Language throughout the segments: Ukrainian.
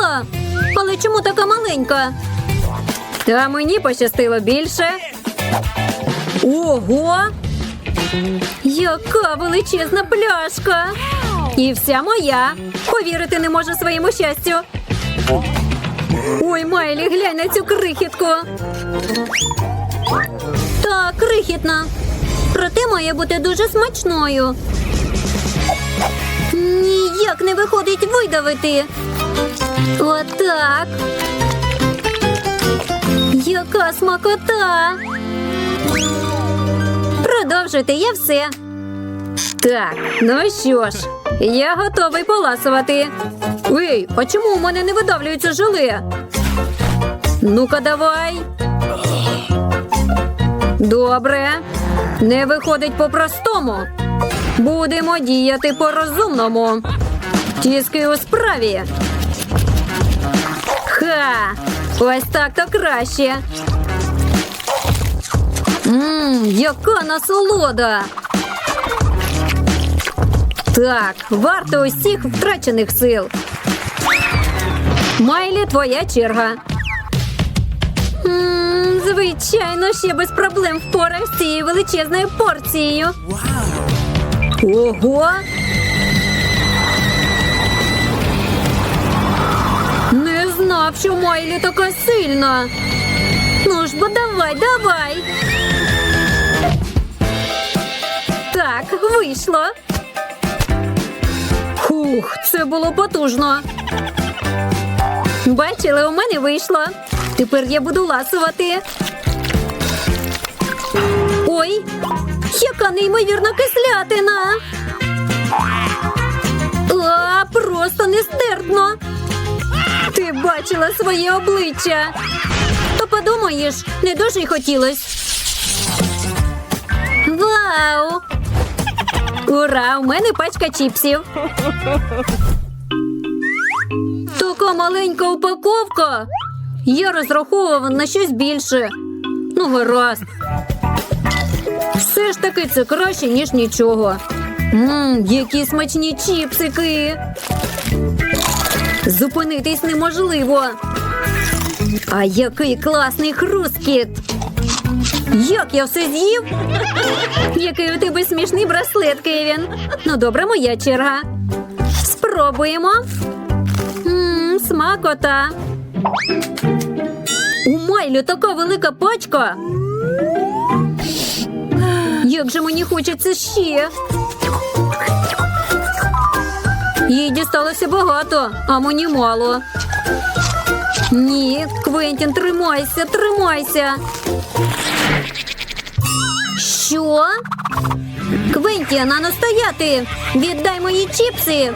з'їла. Але чому така маленька? А мені пощастило більше. Ого! Яка величезна пляшка! І вся моя. Повірити не можу своєму щастю. Ой, Майлі, глянь на цю крихітку. Так, крихітна. Проте має бути дуже смачною. Ніяк не виходить видавити. Отак. Яка смакота. Продовжуйте, я все. Так, ну що ж, я готовий поласувати. Ей, а чому у мене не видавлюється желе? Ну-ка, давай. Добре. Не виходить по-простому. Будемо діяти по-розумному. Тіски у справі. Ха! Ось так то краще. Мм, яка насолода. Так, варто усіх втрачених сил. Майлі, твоя черга. М, Звичайно, ще без проблем впораюсь з цією величезною порцією. Ого! Знав, що Майлі така сильна. Ну ж бо давай, давай. Так, вийшло. Хух, це було потужно. Бачили, у мене вийшло. Тепер я буду ласувати. Ой, яка неймовірна кислятина. А, просто нестерпно. Бачила своє обличчя. То подумаєш, не дуже й хотілось. Вау! Ура! У мене пачка чіпсів. Така маленька упаковка. Я розраховував на щось більше. Ну, гаразд. Все ж таки це краще, ніж нічого. Мм, які смачні чіпсики. Зупинитись неможливо. А який класний хрускіт. Як я все з'їв? Який у тебе смішний браслет, Кевін. Ну, добре, моя черга. Спробуємо. Мм, смакота. У Майлі така велика пачка. Як же мені хочеться ще. Їй дісталося багато, а мені мало. Ні, Квентін, тримайся, тримайся. Що? Квентін, а ну стояти! Віддай мої чіпси!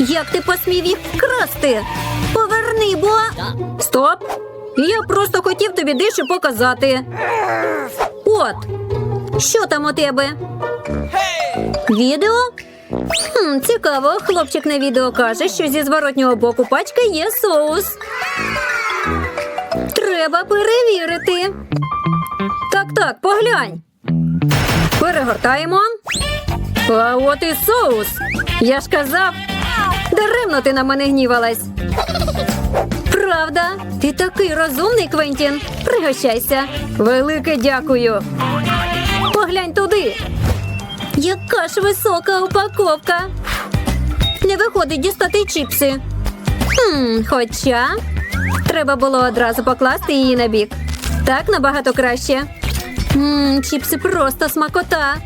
Як ти посмів їх вкрасти? Поверни, бо. Стоп! Я просто хотів тобі дещо показати. От, що там у тебе? Відео? Хм, Цікаво, хлопчик на відео каже, що зі зворотнього боку пачки є соус. Треба перевірити. Так, так, поглянь. Перегортаємо. А от і соус. Я ж казав, даремно ти на мене гнівалась. Правда, ти такий розумний, Квентін. Пригощайся. Велике дякую. Поглянь туди. Яка ж висока упаковка. Не виходить дістати чіпси. Хм, Хоча треба було одразу покласти її на бік. Так набагато краще. Мм, Чіпси просто смакота.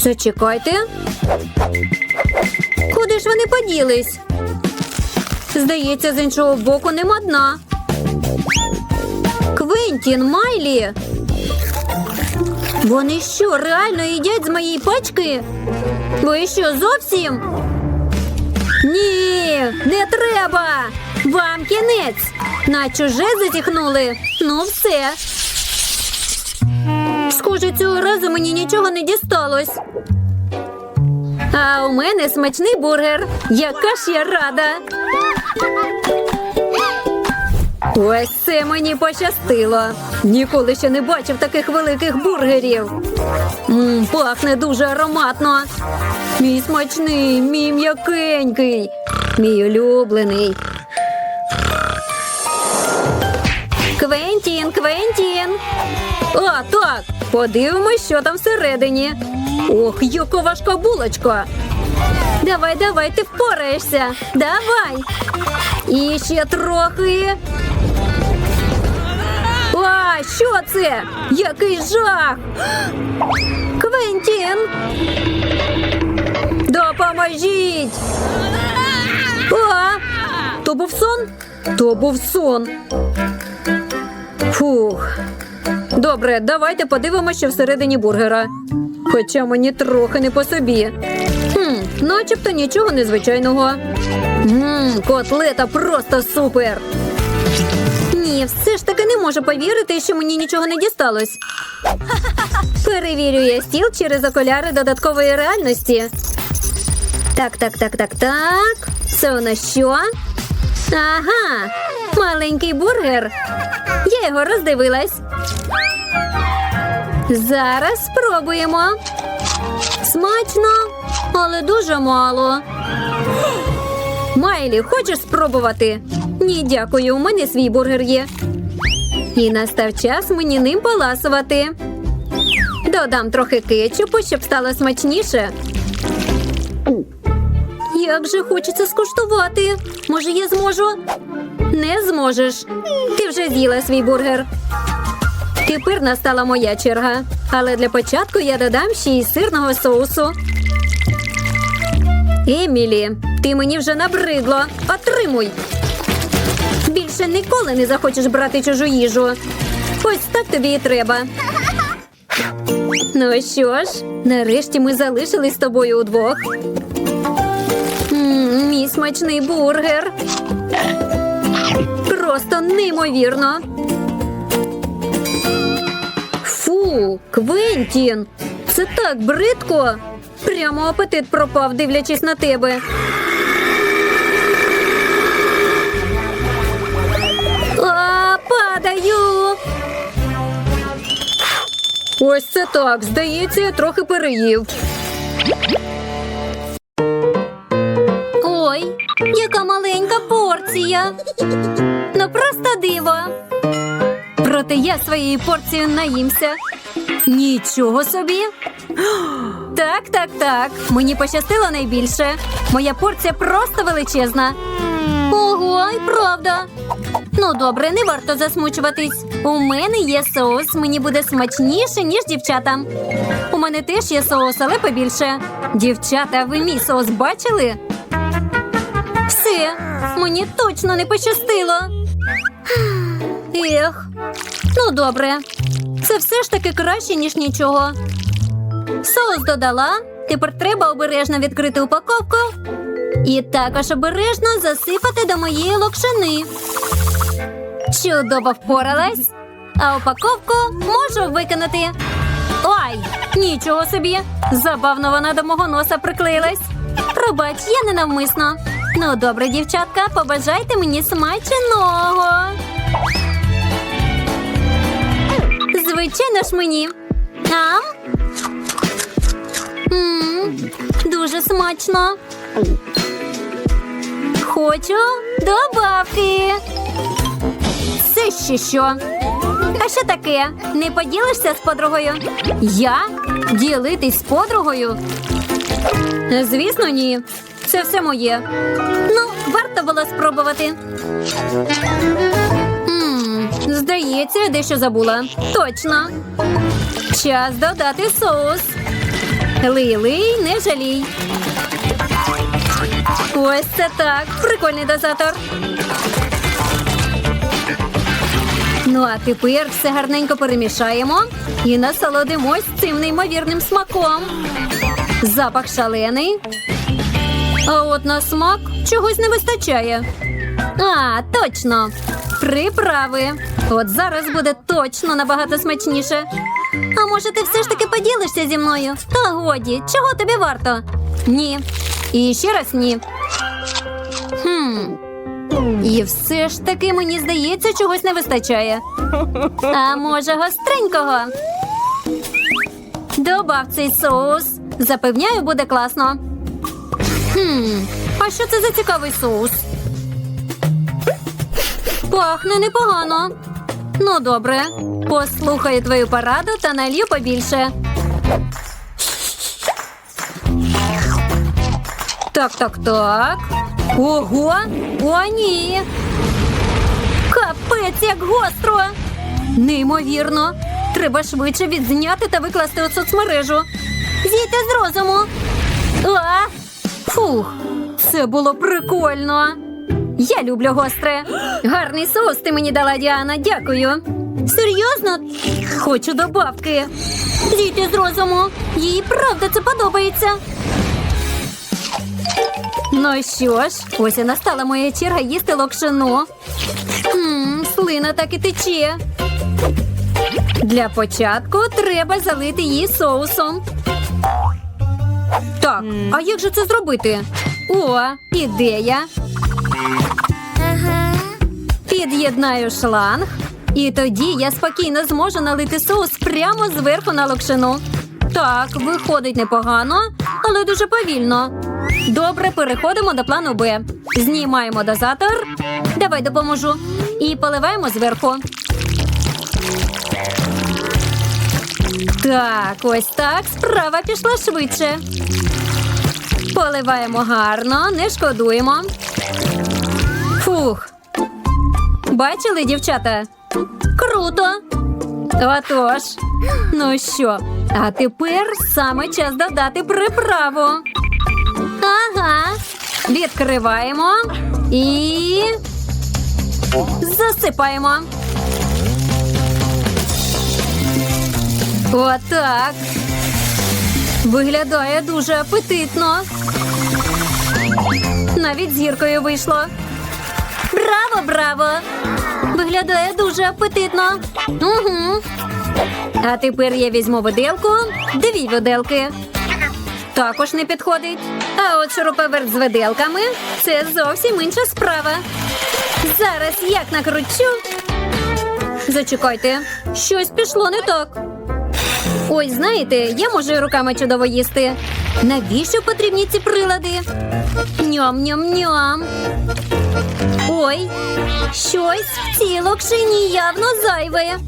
Зачекайте. Куди ж вони поділись? Здається, з іншого боку нема дна. Квентін, Майлі. Вони що, реально їдять з моєї пачки? Ви що, зовсім? Ні, не треба. Вам кінець. На чуже затіхнули. Ну, все. Схоже, цього разу мені нічого не дісталось. А у мене смачний бургер. Яка ж я рада. Ось це мені пощастило. Ніколи ще не бачив таких великих бургерів. Мм, пахне дуже ароматно. Мій смачний, мій м'якенький, мій улюблений. Квентін, Квентін. А, так. Подивимось, що там всередині. Ох, яка важка булочка. Давай, давай, ти впораєшся. Давай. І ще трохи. Що це? Який жах? Квентін. Допоможіть. А, то був сон? То був сон. Фух. Добре, давайте подивимося, всередині бургера. Хоча мені трохи не по собі. Хм, начебто нічого незвичайного. Ммм, котлета просто супер. Все ж таки не можу повірити, що мені нічого не дісталось. Перевірю я стіл через окуляри додаткової реальності. Так, так, так, так, так. Це у нас що? Ага, маленький бургер. Я його роздивилась. Зараз спробуємо. Смачно, але дуже мало. Майлі, хочеш спробувати? Ні, дякую, у мене свій бургер є. І настав час мені ним поласувати. Додам трохи кетчупу, щоб стало смачніше. Як же хочеться скуштувати. Може, я зможу? Не зможеш. Ти вже з'їла свій бургер. Тепер настала моя черга. Але для початку я додам ще й сирного соусу. Емілі, ти мені вже набридло. Отримуй. Більше ніколи не захочеш брати чужу їжу. Ось так тобі і треба. Ну що ж, нарешті ми залишились з тобою удвох. Мій смачний бургер. Просто неймовірно. Фу, Квентін, це так бридко. Прямо апетит пропав, дивлячись на тебе. Падаю. Ось це так. Здається, я трохи переїв. Ой, яка маленька порція. Ну просто диво. Проте я своєю порцією наїмся. Нічого собі. Так, так, так. Мені пощастило найбільше. Моя порція просто величезна. Ого, і правда. Ну, добре, не варто засмучуватись. У мене є соус, мені буде смачніше, ніж дівчатам. У мене теж є соус, але побільше. Дівчата, ви мій соус бачили? Все, мені точно не пощастило. Ех, ну добре. Це все ж таки краще, ніж нічого. Соус додала. Тепер треба обережно відкрити упаковку. І також обережно засипати до моєї локшини. Чудово впоралась. А упаковку можу викинути. Ой, нічого собі. Забавно вона до мого носа приклеїлась. Пробач, я ненавмисно. Ну, добре, дівчатка, побажайте мені смаченого. Звичайно ж мені. Ам? М, Дуже смачно. Хочу добавки. Ще що? А що таке? Не поділишся з подругою? Я? Ділитись з подругою? Звісно, ні. Це все моє. Ну, варто було спробувати. М, Здається, я дещо забула. Точно. Час додати соус. Лий, лий, не жалій. Ось це так. Прикольний дозатор. Ну, а тепер все гарненько перемішаємо і насолодимось цим неймовірним смаком. Запах шалений. А от на смак чогось не вистачає. А, точно. Приправи. От зараз буде точно набагато смачніше. А може, ти все ж таки поділишся зі мною? Та годі, чого тобі варто? Ні. І ще раз ні. Хм. І все ж таки мені здається, чогось не вистачає. А може гостренького? Добав цей соус. Запевняю, буде класно. Хм, а що це за цікавий соус? Пахне непогано. Ну, добре. Послухаю твою пораду та налью побільше. Так, так, так. Ого! О, ні! Капець, як гостро! Неймовірно. Треба швидше відзняти та викласти у соцмережу. Зійте з розуму. А! Фух, це було прикольно. Я люблю гостре. Гарний соус ти мені дала, Діана, дякую. Серйозно? Хочу добавки. Зійте з розуму. Їй правда це подобається. Ну що ж, ось і настала моя черга їсти локшину. Ммм, слина так і тече. Для початку треба залити її соусом. Так, а як же це зробити? О, ідея. Під'єднаю шланг, і тоді я спокійно зможу налити соус прямо зверху на локшину. Так, виходить непогано, але дуже повільно. Добре, переходимо до плану Б. Знімаємо дозатор. Давай допоможу. І поливаємо зверху. Так, ось так. Справа пішла швидше. Поливаємо гарно, не шкодуємо. Фух. Бачили, дівчата? Круто. Отож. Ну що, а тепер саме час додати приправу. Ага. Відкриваємо і засипаємо. Отак. Виглядає дуже апетитно. Навіть зіркою вийшло. Браво, браво! Виглядає дуже апетитно. Угу. А тепер я візьму виделку, дві виделки. Також не підходить. А от шуруповерт з виделками це зовсім інша справа. Зараз як накручу. Зачекайте, щось пішло не так. Ой, знаєте, я можу руками чудово їсти. Навіщо потрібні ці прилади? Ням-ням-ням. Ой, щось в цій локшині явно зайве.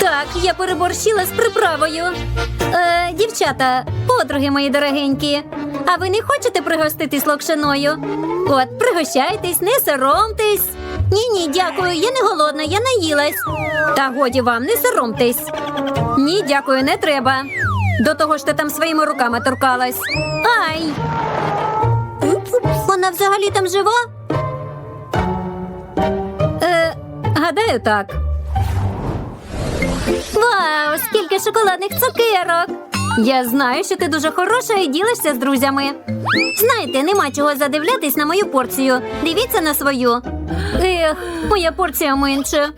Так, я переборщила з приправою. Е, дівчата, подруги мої дорогенькі. А ви не хочете пригоститись локшиною? От, пригощайтесь, не соромтесь. Ні, ні, дякую, я не голодна, я наїлась. Та годі вам, не соромтесь. Ні, дякую, не треба. До того ж ти там своїми руками торкалась. Ай! Вона взагалі там жива? Е, гадаю, так. Вау, скільки шоколадних цукерок! Я знаю, що ти дуже хороша і ділишся з друзями. Знаєте, нема чого задивлятись на мою порцію. Дивіться на свою. Ех, моя порція менше,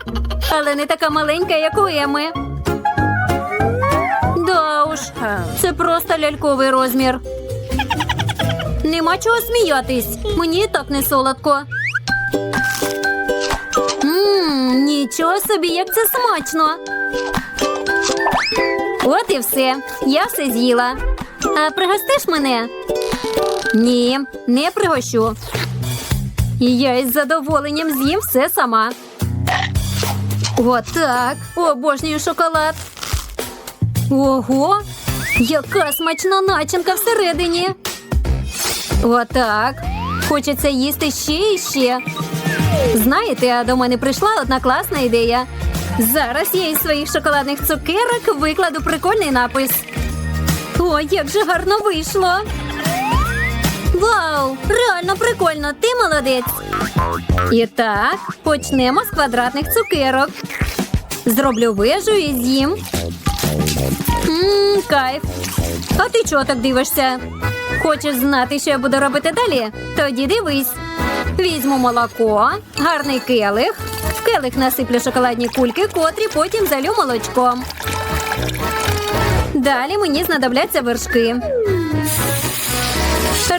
але не така маленька, як у Еми. Да уж, це просто ляльковий розмір. Нема чого сміятись. Мені і так не солодко. Ммм, нічого собі, як це смачно. От і все. Я все з'їла. А пригостиш мене? Ні, не пригощу. Я із задоволенням з'їм все сама. Отак. Обожнюю шоколад. Ого, яка смачна начинка всередині. Отак. Хочеться їсти ще і ще. Знаєте, до мене прийшла одна класна ідея. Зараз я із своїх шоколадних цукерок викладу прикольний напис. О, як же гарно вийшло. Вау! Реально прикольно, ти молодець. І так, почнемо з квадратних цукерок. Зроблю вежу і з'їм. Ммм, кайф. А ти чого так дивишся? Хочеш знати, що я буду робити далі? Тоді дивись. Візьму молоко, гарний келих. В келих насиплю шоколадні кульки, котрі потім залю молочком. Далі мені знадобляться вершки.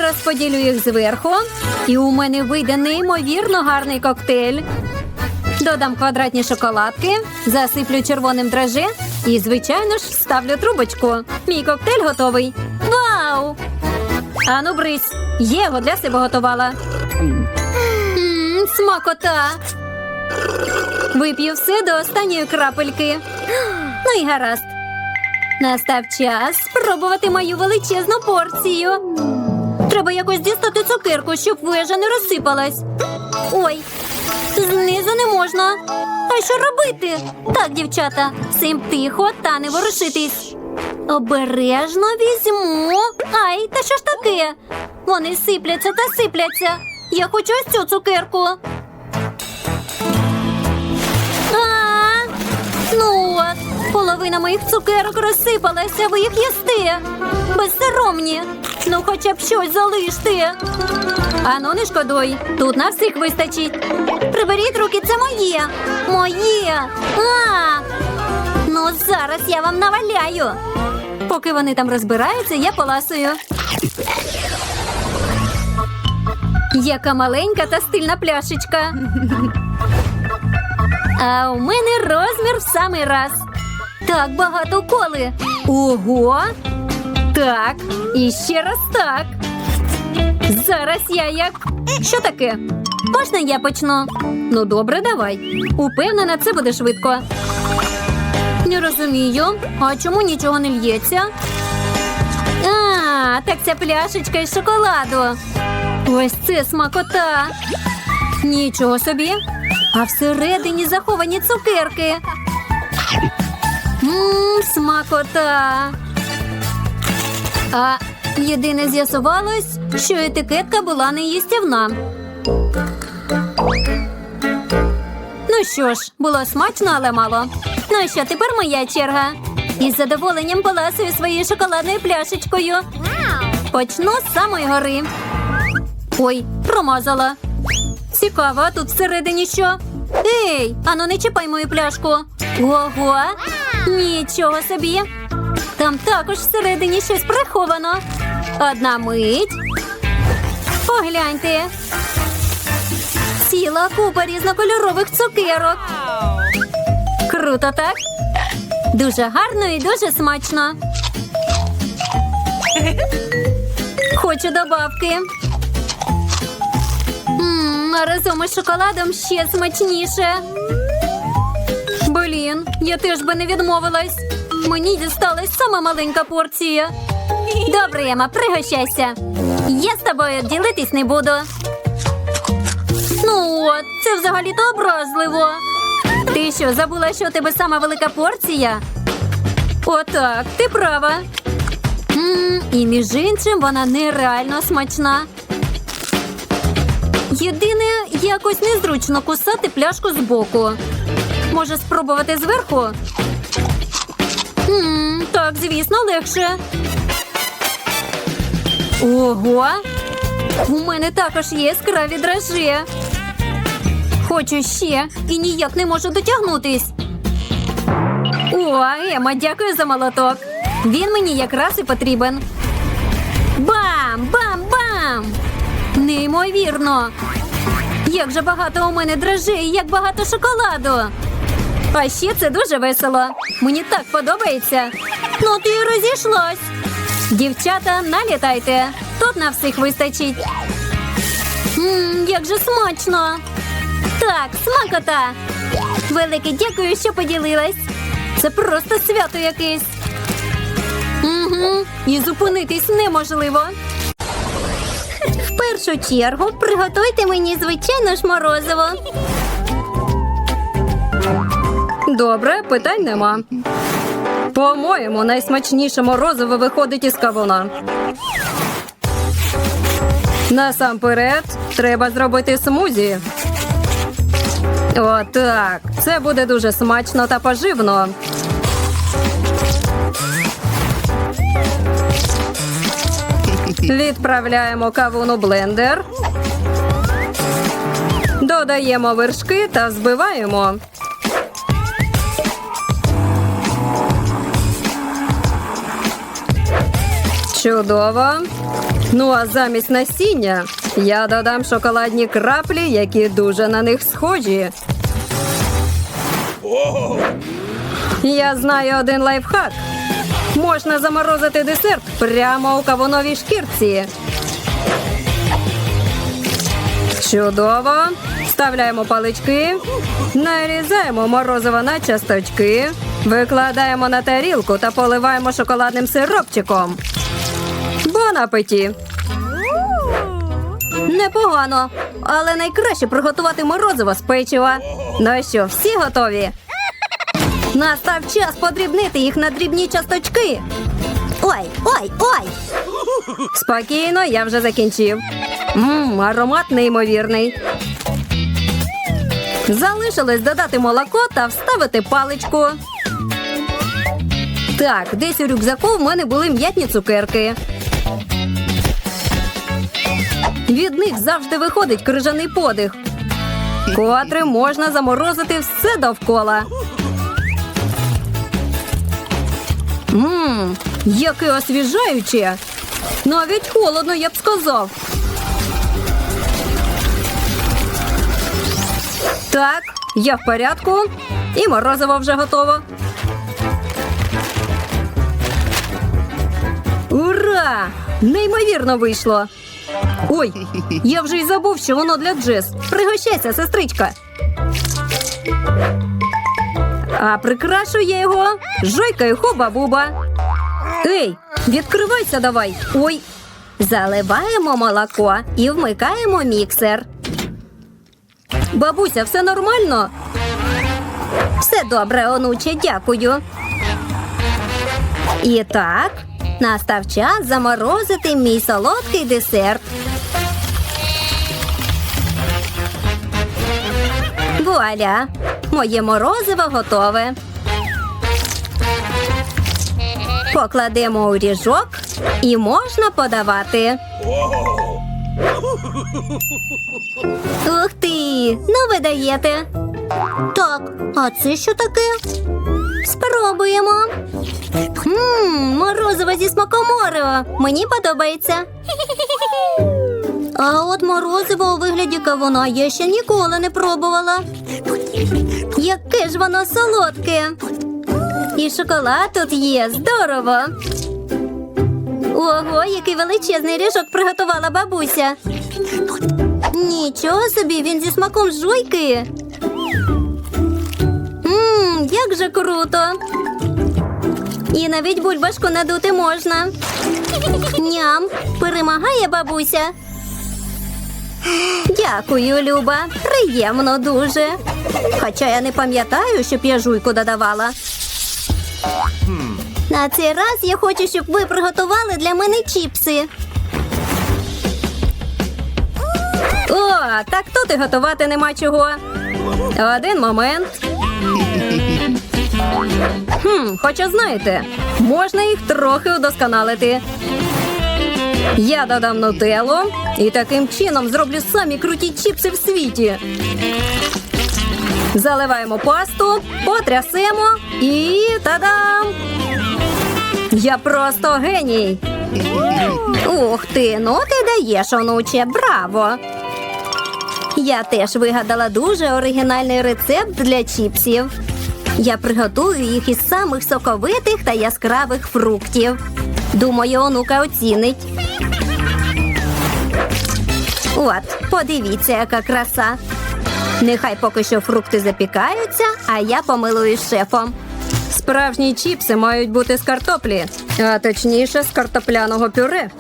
Розподілю їх зверху, і у мене вийде неймовірно гарний коктейль. Додам квадратні шоколадки, засиплю червоним драже і, звичайно ж, ставлю трубочку. Мій коктейль готовий. Вау! Ану, брись, його для себе готувала. Смакота. Вип'ю все до останньої крапельки. Ну і гаразд. Настав час спробувати мою величезну порцію. Треба якось дістати цукерку, щоб вежа не розсипалась. Ой, знизу не можна. А що робити? Так, дівчата, всім тихо та не ворушитись. Обережно візьму. Ай, та що ж таке? Вони сипляться та сипляться. Я хочу ось цю цукерку. Ну от, половина моїх цукерок розсипалася, ви їх їсте. Безсоромні. Ну, хоча б щось залиште. Ану, не шкодуй. Тут на всіх вистачить. Приберіть руки, це моє. Моє. А! Ну, зараз я вам наваляю. Поки вони там розбираються, я поласую. Яка маленька та стильна пляшечка. А у мене розмір в самий раз. Так багато коли. Ого! Так, і ще раз так. Зараз я як. Що таке? Можна я почну? Ну, добре, давай. Упевнена, це буде швидко. Не розумію. А чому нічого не л'ється? А, так ця пляшечка із шоколаду. Ось це смакота. Нічого собі. А всередині заховані цукерки. Мм, смакота. А єдине з'ясувалось, що етикетка була неїстівна. Ну що ж, було смачно, але мало. Ну що, тепер моя черга. Із задоволенням поласую своєю шоколадною пляшечкою. Почну з самої гори. Ой, промазала. Цікаво, а тут всередині що? Ей, ану не чіпай мою пляшку. Ого, нічого собі. Там також всередині щось приховано. Одна мить. Погляньте. Ціла купа різнокольорових цукерок. Круто, так? Дуже гарно і дуже смачно. Хочу добавки. Мм, разом із шоколадом ще смачніше. Блін, я теж би не відмовилась. Мені дісталась сама маленька порція. Добре, Ема, пригощайся. Я з тобою ділитись не буду. Ну це взагалі-то образливо. Ти що, забула, що у тебе сама велика порція? Отак, ти права. М, і між іншим вона нереально смачна. Єдине, якось незручно кусати пляшку збоку. Може, спробувати зверху? М, так, звісно, легше. Ого! У мене також є яскраві дрожжі. Хочу ще і ніяк не можу дотягнутись. О, Ема, дякую за молоток. Він мені якраз і потрібен. Неймовірно! Як же багато у мене дрожжей, як багато шоколаду. А ще це дуже весело. Мені так подобається. Ну ти і розійшлась. Дівчата, налітайте. Тут на всіх вистачить. Мм, як же смачно. Так, смакота. Велике дякую, що поділилась. Це просто свято якесь. Угу, І зупинитись неможливо. Першу чергу приготуйте мені звичайно ж морозиво. Добре, питань нема. По-моєму, найсмачніше морозиво виходить із кавуна. Насамперед, треба зробити смузі. Отак. Це буде дуже смачно та поживно. Відправляємо кавун у блендер. Додаємо вершки та збиваємо. Чудово. Ну а замість насіння я додам шоколадні краплі, які дуже на них схожі. Я знаю один лайфхак. Можна заморозити десерт прямо у кавуновій шкірці. Чудово. Вставляємо палички, нарізаємо морозиво на часточки, викладаємо на тарілку та поливаємо шоколадним сиропчиком. Бон апеті! Непогано, але найкраще приготувати морозиво з печива. Ну що, всі готові? Настав час подрібнити їх на дрібні часточки. Ой, ой, ой! Спокійно, я вже закінчив. Мм, аромат неймовірний. Залишилось додати молоко та вставити паличку. Так, десь у рюкзаку в мене були м'ятні цукерки. Від них завжди виходить крижаний подих, котрим можна заморозити все довкола. Ммм, яке освіжаюче! Навіть холодно, я б сказав. Так, я в порядку. І морозиво вже готово. Ура! Неймовірно вийшло. Ой, я вже й забув, що воно для Джес. Пригощайся, сестричка. А прикрашу я його жойкою хуба-буба. Ей, відкривайся давай. Ой. Заливаємо молоко і вмикаємо міксер. Бабуся, все нормально? Все добре, онуче, дякую. І так, настав час заморозити мій солодкий десерт. Вуаля! Моє морозиво готове. Покладемо у ріжок і можна подавати. Ух ти! Ну ви даєте. Так, а це що таке? Спробуємо. Ммм, морозиво зі смаком Орео. Мені подобається. А от морозиво у вигляді кавуна я ще ніколи не пробувала. Яке ж воно солодке. І шоколад тут є. Здорово. Ого, який величезний ріжок приготувала бабуся. Нічого собі, він зі смаком жуйки. Ммм, як же круто. І навіть бульбашку надути можна. Ням, перемагає бабуся. Дякую, Люба. Приємно дуже. Хоча я не пам'ятаю, щоб я жуйку додавала. На цей раз я хочу, щоб ви приготували для мене чіпси. О, так тут і готувати нема чого. Один момент. Хм, хоча знаєте, можна їх трохи удосконалити. Я додам нутеллу і таким чином зроблю самі круті чіпси в світі. Заливаємо пасту, потрясемо і та-дам! Я просто геній. Ух ти, ну ти даєш, онуче, браво! Я теж вигадала дуже оригінальний рецепт для чіпсів. Я приготую їх із самих соковитих та яскравих фруктів. Думаю, онука оцінить. От, подивіться, яка краса. Нехай поки що фрукти запікаються, а я помилуюсь шефом. Справжні чіпси мають бути з картоплі, а точніше з картопляного пюре.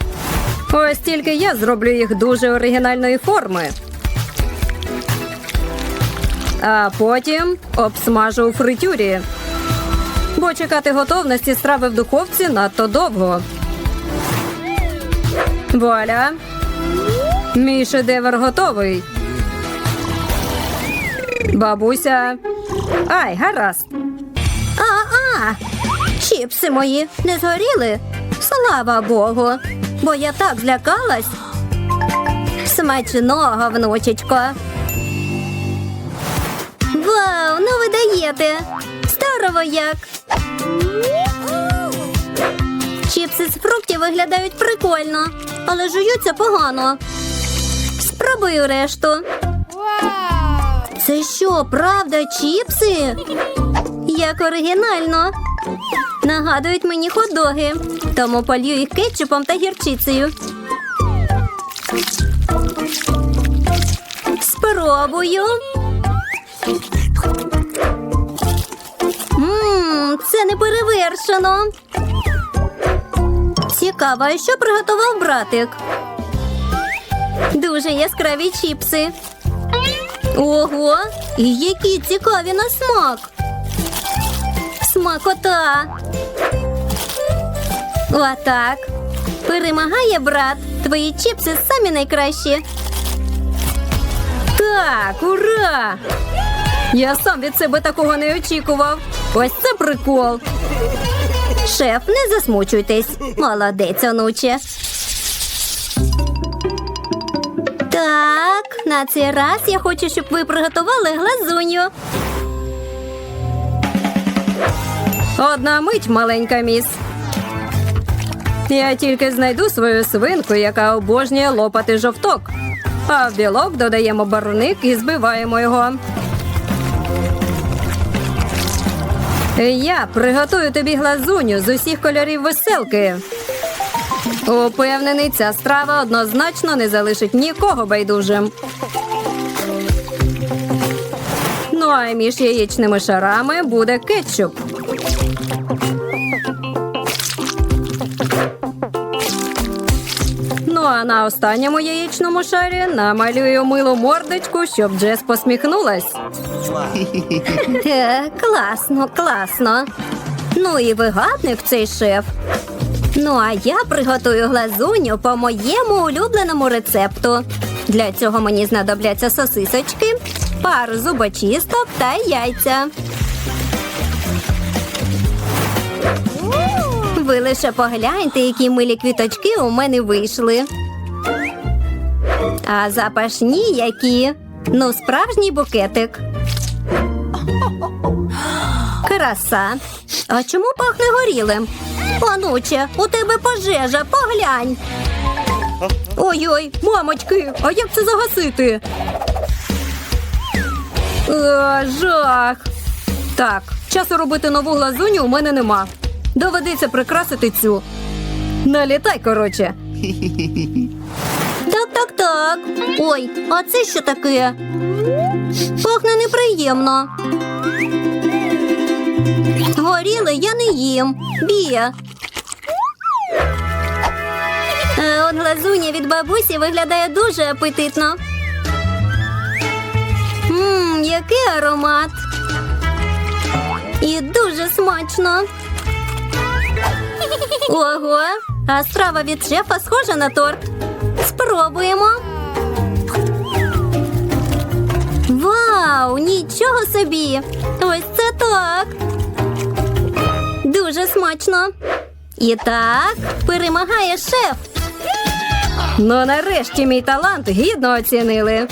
Ось тільки я зроблю їх дуже оригінальної форми. А потім обсмажу у фритюрі. Бо чекати готовності страви в духовці надто довго. Вуаля! Мій шедевр готовий. Бабуся. Ай, гаразд. А-а! Чіпси мої не згоріли? Слава Богу! Бо я так злякалась. Смачного, внучечко. Вау, ну ви даєте! Здорово як! Чіпси з фруктів виглядають прикольно, але жуються погано. Спробую решту. Це що, правда, чіпси? Як оригінально. Нагадують мені хот-доги, тому полью їх кетчупом та гірчицею. Спробую. Це не перевершено. Цікаво, а що приготував братик? Дуже яскраві чіпси. Ого, і які цікаві на смак. Смакота. Отак. Перемагає брат. Твої чіпси самі найкращі. Так, ура! Я сам від себе такого не очікував. Ось це прикол. Шеф, не засмучуйтесь. Молодець, онуче. Так, на цей раз я хочу, щоб ви приготували глазуню. Одна мить, маленька міс. Я тільки знайду свою свинку, яка обожнює лопати жовток. А в білок додаємо барвник і збиваємо його. Я приготую тобі глазуню з усіх кольорів веселки. Упевнений, ця страва однозначно не залишить нікого байдужим. Ну а між яєчними шарами буде кетчуп. А на останньому яєчному шарі намалюю милу мордочку, щоб Джес посміхнулась. Е, класно, класно. Ну і вигадник цей шеф. Ну, а я приготую глазуню по моєму улюбленому рецепту. Для цього мені знадобляться сосисочки, пару зубочисток та яйця. Ви лише погляньте, які милі квіточки у мене вийшли. А запашні які. Ну, справжній букетик. Краса. А чому пахне горілим? Онуче, у тебе пожежа, поглянь. Ой-ой, мамочки, а як це загасити? Е, жах. Так, часу робити нову глазуню у мене нема. Доведеться прикрасити цю. Налітай, коротше. Так, так, так. Ой, а це що таке? Пахне неприємно. Горіле я не їм. Бія. Е, От глазуня від бабусі виглядає дуже апетитно. Ммм, який аромат. І дуже смачно. Ого, а страва від шефа схожа на торт. Спробуємо. Вау, нічого собі! Ось це так. Дуже смачно. І так, перемагає шеф. Ну нарешті мій талант гідно оцінили.